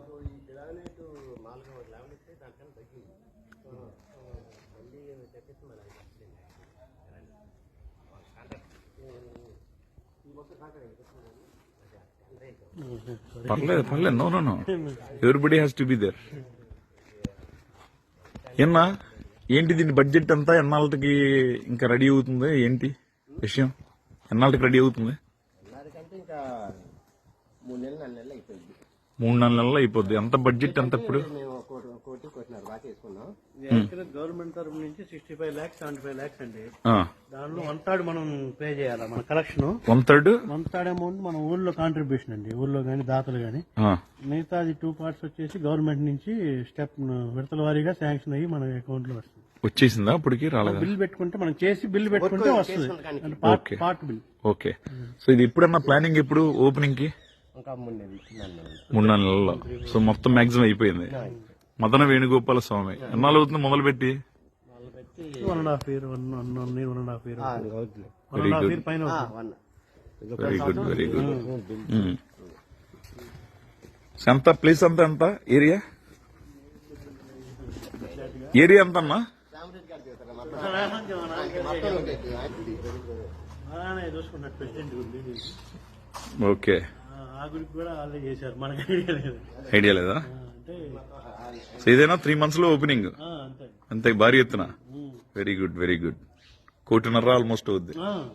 మాకు ఈ గ్రానైట్ ఇస్తే దానికన్నా తగ్గింది. మళ్ళీ అది మొత్తం కాంట్రాక్ట్ పర్లేదు పర్లేదు. No no no everybody has to be there ఏనా ఏంటి దీని బడ్జెట్ అంతా? ఎన్నాళ్ళకి ఇంకా రెడీ అవుతుంది? ఏంటి విషయం? ఎన్నాళ్ళకి రెడీ అవుతుంది? అన్నారికంటే ఇంకా మూడు నెలలు నాలుగు నెలలు అయిపోయింది. మూడు నాలుగు నెలలు అయిపోద్ది. ఎంత బడ్జెట్ ఎంత ఇప్పుడు? మేము ఒక కోటి ఒక కోటి కోటిన్నర బాగా చేసుకున్నాం. యాక్చువల్గా గవర్నమెంట్ తరఫు నుంచి sixty five lakhs seventy five lakhs అండి దానిలో వన్ థర్డ్ మనం పే చేయాలి మన collection one third one third amount మన ఊళ్ళో కాంట్రిబ్యూషన్ అండి. ఊళ్ళో కానీ దాతలు కానీ మిగతాది టూ పార్ట్స్ వచ్చేసి గవర్నమెంట్ నుంచి స్టెప్ విడతల వారీగా శాంక్షన్ అయ్యి మన అకౌంట్లో వస్తుంది. వచ్చేసిందా ఇప్పటికి రాలేదా? బిల్ పెట్టుకుంటే మనం చేసి బిల్ పెట్టుకుంటే వస్తుంది. అంటే. Part part bill okay. So ఇది ఎప్పుడన్నా ప్లానింగ్ ఎప్పుడు ఓపెనింగ్కి? ఇంకా మూడు నెలలు నెలల్లో. సో మొత్తం మాక్సిమం అయిపోయింది. మదన వేణుగోపాల స్వామి. ఎన్నాళ్ళు అవుతుంది మొదలు పెట్టి వెరీ గుడ్ వెరీ గుడ్ ఎంత ప్లేస్ అంతా? ఎంత ఏరియా ఏరియా ఎంత అన్నా గుడి ఓకే ఆ, ఆ గుడికి కూడా వాళ్ళే చేశారు. మనకి ఐడియా లేదు. ఐడియా లేదా? అంటే సో ఏదైనా త్రీ మంత్స్లో ఓపెనింగ్? ఆ, అంతే. అంతే భారీ ఎత్తున? Very good very good. కోటిన్నర ఆల్మోస్ట్ అవుద్ది. ఆ,